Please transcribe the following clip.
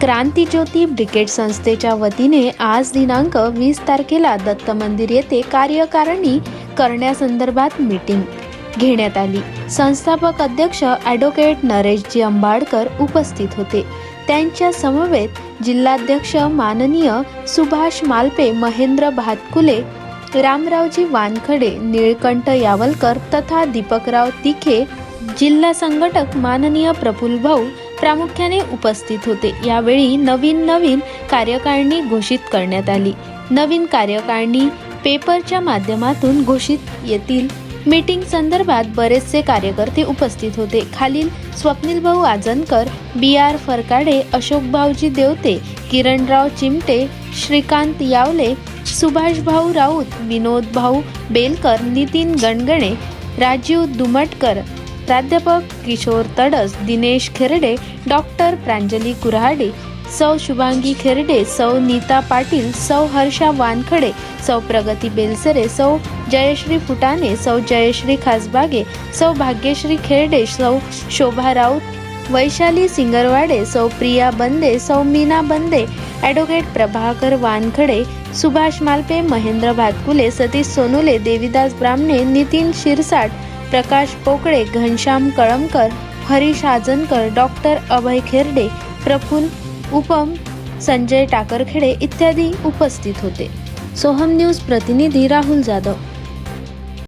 क्रांतीज्योती ब्रिगेड संस्थेच्या वतीने आज दिनांक वीस तारखेला दत्त मंदिर येथे कार्यकारणी करण्यासंदर्भात मीटिंग घेण्यात आली. संस्थापक अध्यक्ष ॲडव्होकेट नरेशजी अंबाडकर उपस्थित होते. त्यांच्या समवेत जिल्हाध्यक्ष माननीय सुभाष मालपे महेंद्र भातकुले रामरावजी वानखडे निळकंठ यावलकर तथा दीपकराव तिखे जिल्हा संघटक माननीय प्रफुल्ल भाऊ प्रामुख्याने उपस्थित होते. यावेळी नवीन नवीन कार्यकारिणी घोषित करण्यात आली. नवीन कार्यकारिणी पेपरच्या माध्यमातून घोषित येतील. मीटिंग संदर्भात बरेचसे कार्यकर्ते उपस्थित होते. खालील स्वप्नील भाऊ आजनकर बी आर फरकाडे अशोक भाऊजी देवते किरणराव चिमटे श्रीकांत यावले सुभाष भाऊ राऊत विनोद भाऊ बेलकर नितीन गणगणे राजीव दुमटकर प्राध्यापक किशोर तडस दिनेश खेरडे डॉक्टर प्रांजली कुऱ्हाडे सौ शुभांगी खेरडे सौ नीता पाटील सौ हर्षा वानखडे सौ प्रगती बेलसरे सौ जयश्री फुटाणे सौ जयश्री खासबागे सौ भाग्यश्री खेरडे सौ शोभा राऊत वैशाली सिंगरवाडे सौ प्रिया बंदे सौ मीना बंदे ॲडव्होकेट प्रभाकर वानखडे सुभाष मालपे महेंद्र भातकुले सतीश सोनुले देविदास ब्राह्मणे नितीन शिरसाट प्रकाश पोकळे घनश्याम कळमकर हरीश आजनकर डॉक्टर अभय खेरडे प्रफुल उपम संजय टाकरखेडे इत्यादी उपस्थित होते. सोहम न्यूज प्रतिनिधी राहुल जाधव.